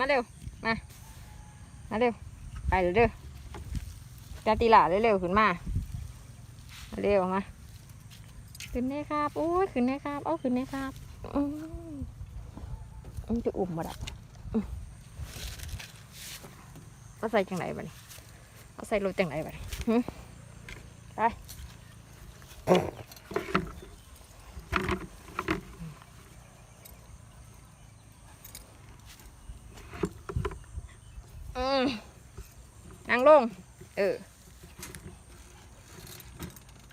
มาเร็ว มา มาเร็ว ไปเร็วเด้อจาติหล่าเร็วๆขึ้นมามา เร็วมา ขึ้นได้ครับ โอ้ย ขึ้นได้ครับ เอาขึ้นได้ครับอืมมันจะอุ่มมาดับเอาใส่จังไหนบ้านี่เอาใส่รถจังไหนบ้านี่ไป อืมนั่ง ลง เออ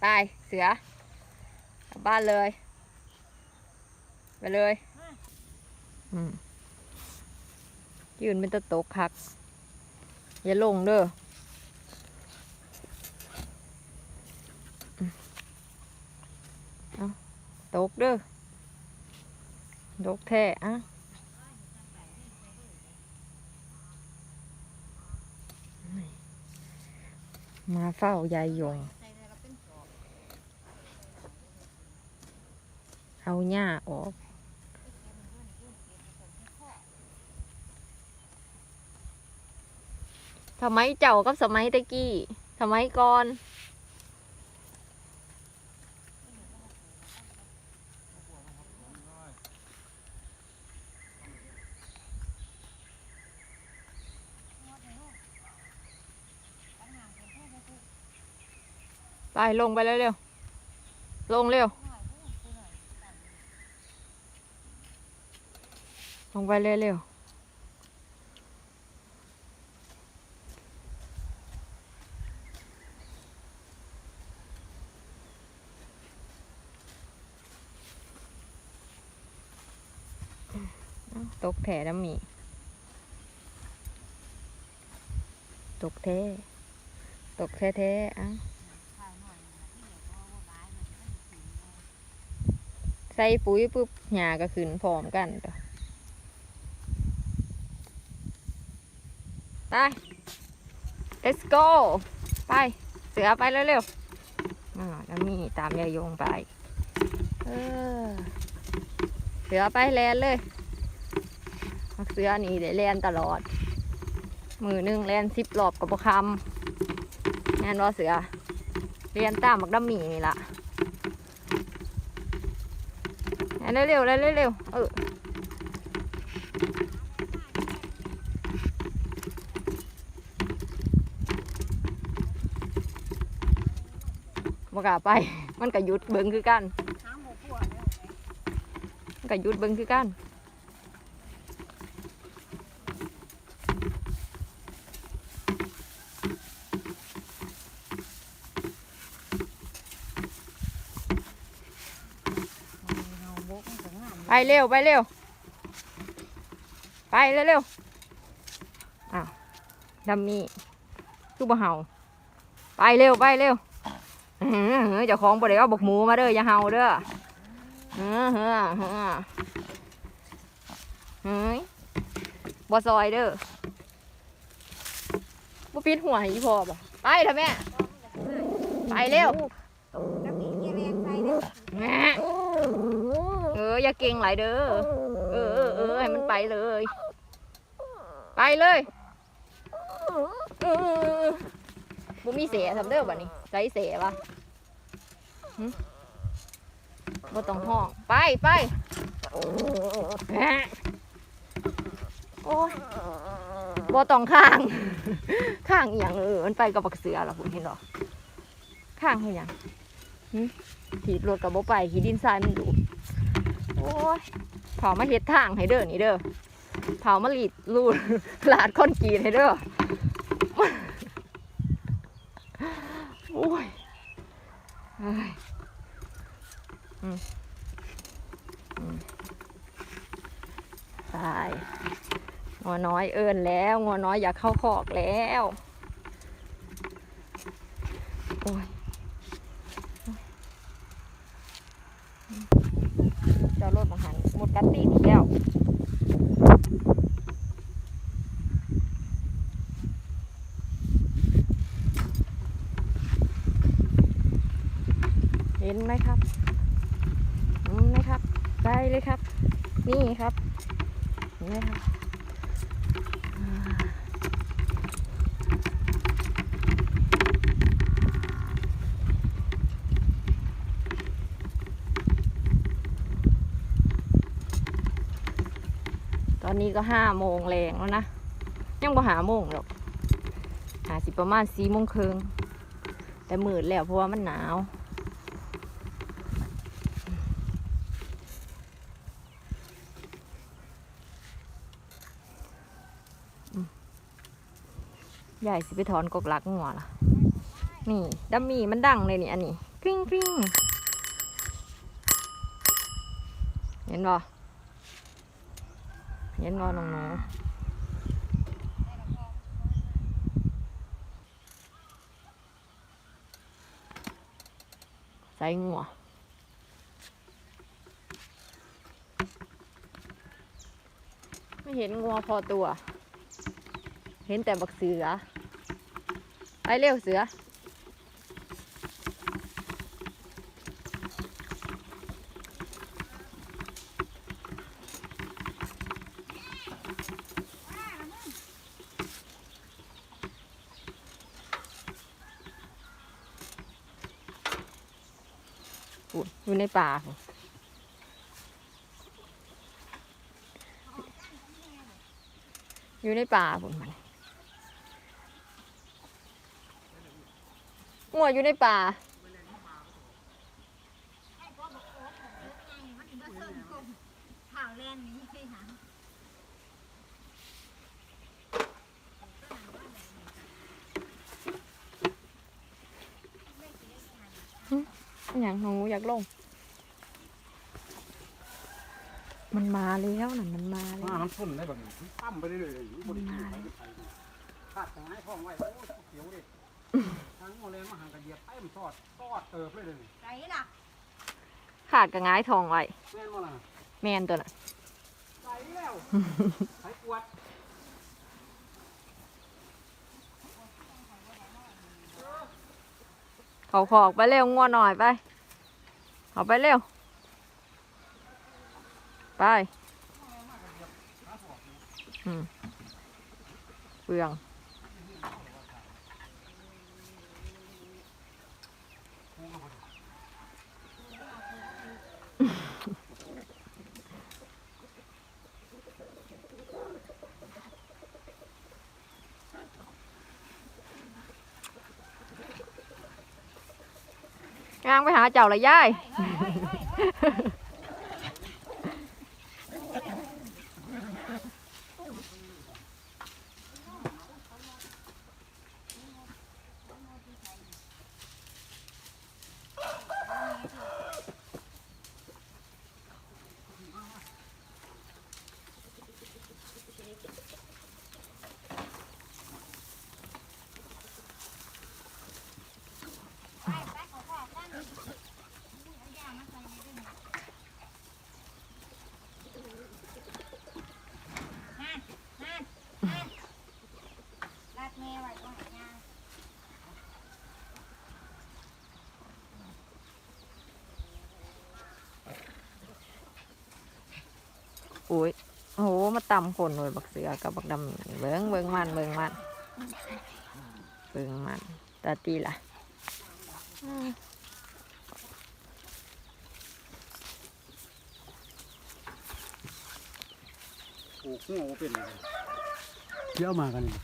ไปเสือกลับบ้านเลย ไปเลย อืมยืนเป็นตะโตกคัก อย่าลงเด้อตกเด้อตกแท้อะ มาเฝ้ายายยง เอาหญ้าออก สมัยเจ้ากับสมัยตะกี้ สมัยก่อน ไปลงไปเร็วๆลงเร็ว ลงไปเร็วๆเอ้าตกแถน้ำมี ตกแท้ ตกแท้แท้อ้า ใส่ปุ๋ยปุ๊บหญ้าก็ขึ้นพร้อมกันตัวไป let's go ไป เสือไปเร็วๆอ่าแล้วมีตามยายยงไป เออ เสือไปแลนเลยมักเสือนี่ได้แลนตลอด มือหนึ่งแลนสิบรอบกับประคำแน่นว่าเสือเรียนตามมักดัมมี่นี่ละ แล่นเร็วเร็วเร็วเออบกล้าไป มันก็หยุดเบิ่งคือกันมันก็หยุดเบิ่งคือกัน เร็ว ไปเร็ว ไปเร็วๆอ้าวดัมมี่คือบ่เห่าไปเร็ว ไปเร็วอื้อหือเจ้าของบ่ได้เอาบกหมูมาเด้ออย่าเห่าเด้อเฮ้อเฮ้อเฮ้อเฮ้ยบ่ซอยเด้อบ่ปิดหัวให้อีพ่อบ่ไปเถอะแม่ ไปเร็วแม่เอย่าเก่งหลายเด้อ เออเออเออให้มันไปเลย ไปเลยเออบ่มีเสียทำเด้อบัดนี้ใส่เสียปะบ่ต้องห้อง ไปไปโอ้ยบ่ต้องข้าง ข้างอหย่างเออมันไปกับบักเสือล่ะคุณเห็นหรอข้างให้ยังหึขีดรถกับบ่ไปขีดดินทรายมันดู ยเผามาเฮ็ดทางให้เด้อนี่เด้อเผามาหลีดลูดลาดคอนกรีตให้เด้อโอ้ยเอ้ยอืมอืมตายงัวน้อยเอินแล้วงัวน้อยอยากเข้าคอกแล้วโอ้ย เจ้ารถมาหันหมดกัตตี้อีกแล้วเห็นไหมครับเห็นไหมครับ ได้เลยครับ นี่ครับเห็นไหมครับ อนนี้ก็ห้าโมงแรงแล้วนะ ยังบ่หาโมงหรอก หาสิประมาณสี่โมงครึ่งแต่มืดแล้วเพราะว่ามันหนาว ใหญ่สิไปถอนกกลักงัวล่ะ นี่ดัมมี่มันดังเลยนี่อันนี้กริ้งกริ้งเห็นบ่ เห็นบ่น้องหนูใส่งัวไม่เห็นงัวพอตัว เห็นแต่บักเสือ ไปเร็วเสือ อุ๊ยอยู่ในป่าอยู่ในป่าผมมันงัวอยู่ในป่าข่าวแล่นนี้ ใช่ไหมอหย่างหนูอยากลง มันมาแล้วน่ะมันมาแล้มาวมันพุ่นได้แบบนี้ตั้มไปเรื่อยๆอยู่บนที่ไปไปขาดตรงไหนท้องไว้โอ้ยเขียวดิทางโมเลมาหางกระเดียบเต็มทอดทอดเติบเลยเลยไรล่ะขาดกับง่ายทองไว้แม่นบ่ล่ะแมนตัวน่ะใส่แล้วใส่กวด เขาขอกไปเร็วงัวหน่อยไปเขาไปเร็ว ไปเปลือง งางไปหาเจ้าละยาย ไปไปขอขอกันเอายามาใส่ในด้วยนะนั่นนั่นนั่นลาดแม่ไว้ก่อนยา อุ้ยโอ้โหมาตำคนเลยบักเสือกับบักดำนี่เบิ้งเบิ้งมันเบิ้งมันเบิ้งมันตาตีล่ะอืมปลูกหัวบ่เป็นเลยเดี๋ยวมากันนี่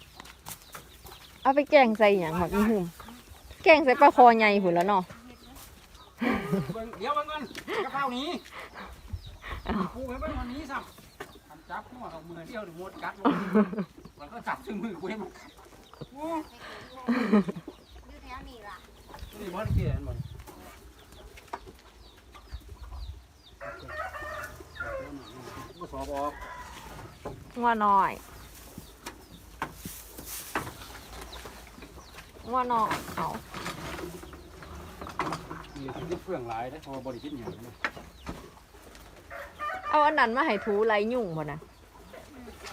เอาไปแกงใส่หยังหมักอีหุ่มแกงใส่ปลาคอใหญ่หุ่นแล้วเนาะเบิ่งเดี๋ยวเบิ่งก่อนกระเพราหนี้ เอ้าปลูกให้เบิ่งวันนี้สับทำจับหัวเอามือเดียวเดี๋ยวหมดกัดมันก็จับซึ่งมือกูให้มันกัดโอ้ดูแถวนี้ล่ะนี่บ่ได้เกลียมันบ่สอบออกงัวน้อยงัวน้อยเอานี่เฟื่องหลายเด้อเพราะว่าบ่ได้กินหยังเลย เอาอันนั้นมาให้ถูไรยุ่งพอนะ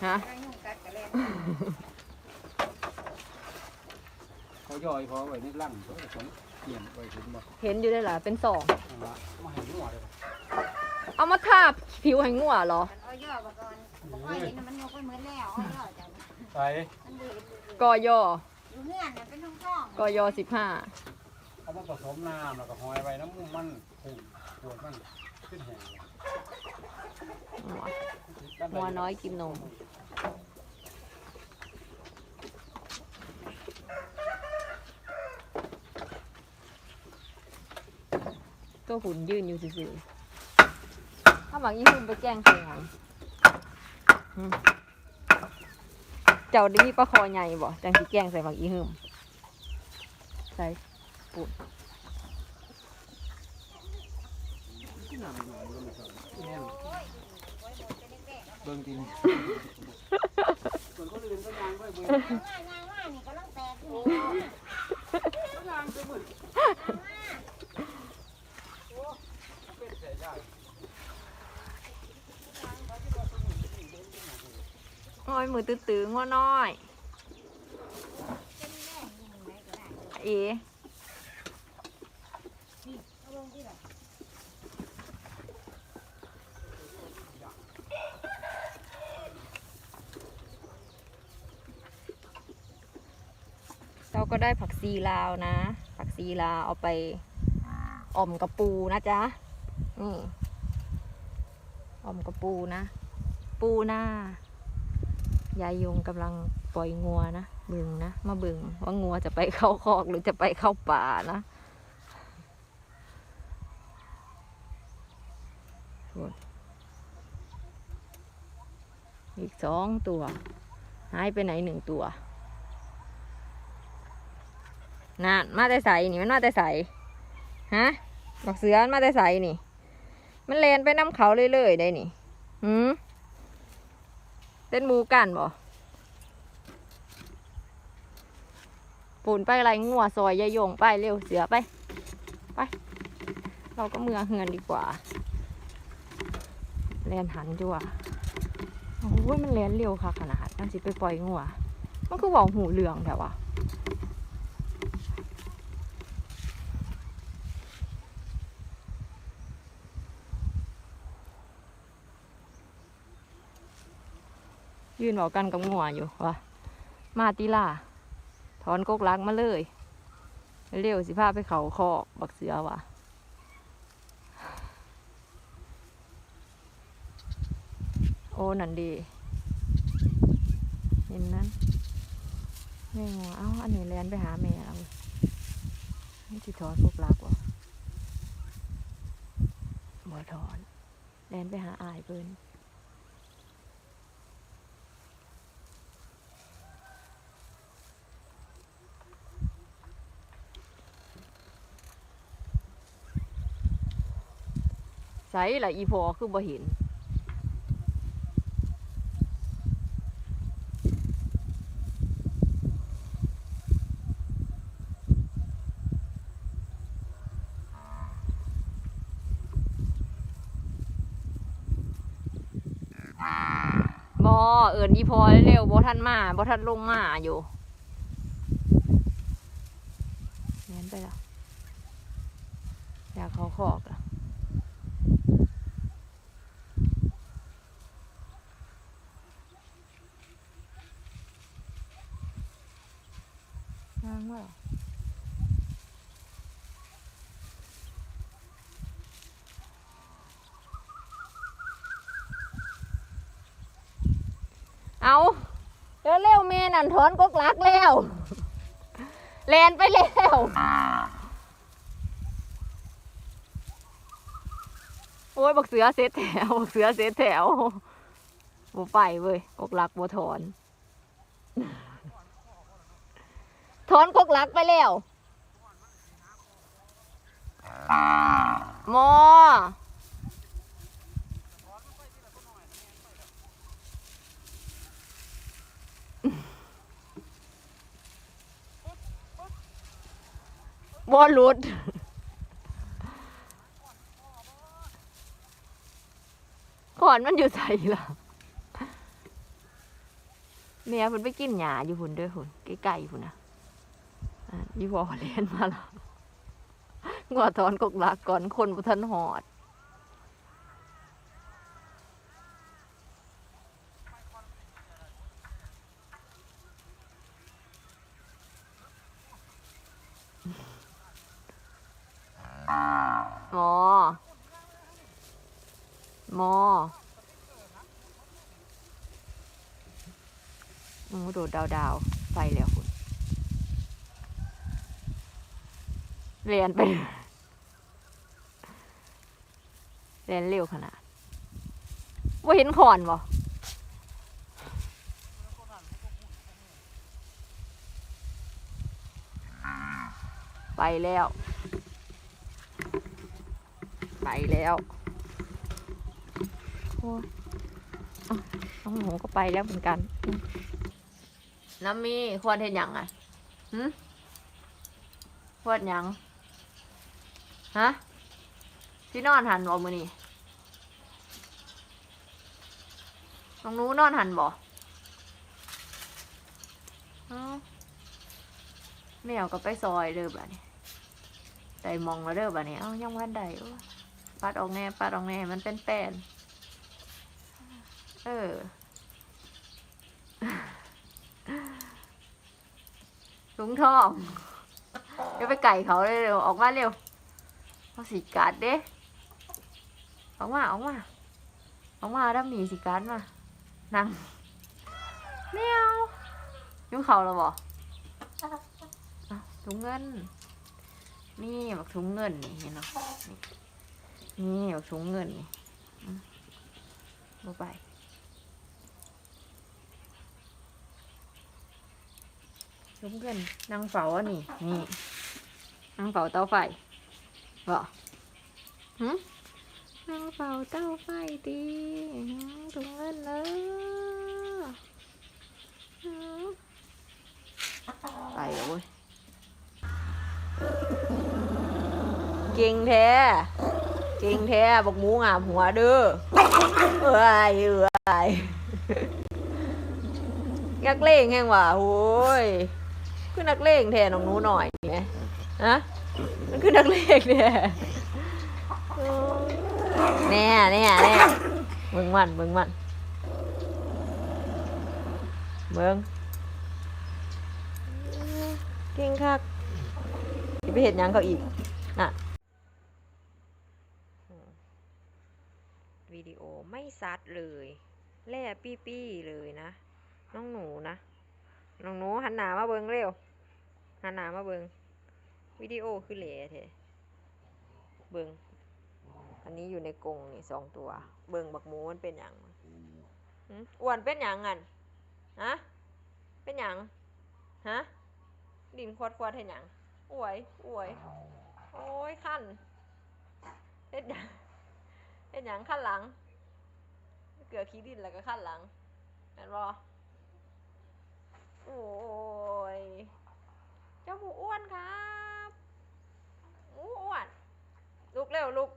ฮะไอ้ยุ่งกัดกันแล้วเขาย่อยพอไว้ในร่างเขาจะสนเกี่ยมไว้ถึงบ่เห็นอยู่ได้หรอเป็นสองนั่นละมาให้หัวเลยเอามาทาผิวให้งัวเหรอมันเอาย่อมาก่อนบอกว่าเห็นมันยกไปเหมือนแล้วเอาย่อจ้ะใส่มันดีกอยออยู่เงื่อนน่ะเป็นท้องท้องกอยอสิบห้าเอามาผสมน้ำแล้วก็หอยไว้น้ำมันขุ่นปวดมันขึ้นแห้ง หัวน้อยกินนมตัวหุ่นยืนอยู่ซื่อๆถ้าบางยี่หุ่นไปแกล้งใครหยังหืมเจ้าได้มีปลาคอใหญ่บ่จังสิแกล้งใส่บางอีหึมใส่ เบิ่งจริงส่วนคนอื่นก็ยางไว้เบิ่งง่ายง่ายว่านี่ก็ต้องแตกอยู่นี่ก็ยางไปหมดเป็นแสใหญ่โอ้ยมือตื้อๆงัวน้อย เอ๋ เอาลงที่ไหน เรา ก็ได้ผักซีลาวนะ ผักซีลาวเอาไปอ่อมกระปูนะจ๊ะนี่อ่อมกระปูนะ ปูหน้ายายยงกำลังปล่อยงัวนะบึงนะมาบึงว่างัวจะไปเข้าคอกหรือจะไปเข้าป่านะอีกสองตัว หายไปไหนหนึ่งตัว นั่นมาแต่ใสนี่มันมาแต่ใสฮะบักเสือมันมาแต่ใสนี่ มันเลนไปน้ำเขาเรื่อยๆได้นี่หืมเต้นมูกันบ่ปูนไปอะไรงัวซอยยายงไปเร็วเสือไป ไป เราก็เมืองเฮือนดีกว่าแลนหันจั่วโอ้ยมันแลนเร็วค่ะขนาดนั่นสิไปปล่อยงัว มันคือเว่าหูเหลืองแต่ว่า ยืนบอกกันกับงัวอยู่ว่ามาตีล่าถอนกกลักมาเลยเร็วสิพาไปเขาคอบักเสือว่ะโอ้นันดีเห็นนั้นแม่งัวเอ้าอันนี้แลนไปหาแม่เรานี่สิถอนพวกลักบ่บ่ถอนแลนไปหาอายเพิ่น ส่ละอีพอคือบ่เห็นบอเอิญอีพอเร็วบอทันมาบอทันลงมาอยู่เงี้ยไปแล้วอยากเขาขอกละ เอาเร็วๆแม่นั่นถอนกกลักแล้วแลนไปแล้วโอ้ยบักเสือเซตแถวบักเสือเซตแถวบ่ไปเว้ยกกลักบ่ถอน ถอนกกลักไปแล้วมอ บ่หลุดขอนมันอยู่ใส่ล่ะแม่เพิ่นไปกินหญ้าอยู่หุ่นด้วยหุ่นใกล้ๆหุ่นนะอยู่บ่อเล่นมาแล้วงัวทอนกกลักก่อนคนบุทันหอด มอ มอหนูโดดดาวดาวๆไปแล้วคุณ เรียนไปเรียนเร็วขนาดว่าเห็นขอนบ่ไปแล้ว ไปแล้วโอ้ยน้องหนูก็ไปแล้วเหมือนกัน น้ำมีควรเห็นยังอะหืมควรยัง ฮะพี่นอนหันบ่มือนี่น้องนู้นอนหันบอ้าแมวก็ไปซอยเด้อบ่ะนี่ได้มองแล้วเด้อบ่ะนี่เอ้ายังวันใดอ้ย ปัดออกแน่ปัดออกแน่มันเป็นแป้นเออ ถุงทองเดี๋ยวไปไก่เขาเร็วออกมาเร็วเขาสีกัดเด้ออกมาออกมาออกมาดับหนีสีกัดมานั่งเมียวยุ่งเขาแล้วบ่อะถุงเงิน นี่บักถุงเงินนี่เห็นเนาะ นี่นี่บักถุงเงินนี่อืมบ่ไปลุกขึ้นนั่งเฝ้าอันนี่นี่นั่งเฝ้าเตาไฟบ่หึนั่งเฝ้าเตาไฟดีถุงเงินเลยไปแล้วเว้ยเก่งแท้ เก่งแท้บอกหมูงามหัวเด้อเอ้ยเอ้ยยักเลงแห้งว่ะโอ้ยคือนักเลงแทนน้องหนูหน่อยไงฮะมันคือนักเลงแน่แน่แน่แน่มึงมันมึงมันเมืองเก่งคักไปเห็นยังเขาอีกน่ะวิดีโอ ไม่ซัดเลยแล่ปี้ๆเลยนะ น้องหนูนะ น้องหนูหันหนามาเบิงเร็ว หันหนามาเบิงวิดีโอคือเหล่แท้เบิงอันนี้อยู่ในกรงนี่สองตัว เบิงบักหมูมันเป็นหยังอ้วนเป็นหยังงันฮะเป็นหยังฮะดินควดควดเห็นหยังอวยอวยโอ้ยขั้นเฮ็ดหยังเฮ็ดหยังขั้นหลัง เกลือขี้ดินแล้วก็ขั้นหลังเห็นบ่โอ้ย เจ้าหมูอ้วนครับหมูอ้วน ลุกเร็วลุก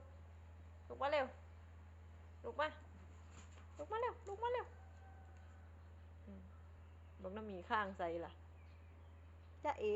ลุกมาเร็ว ลุกมา ลุกมาเร็ว ลุกมาเร็วบักน้ำมีข้างใส่ล่ะจ้าเอ๋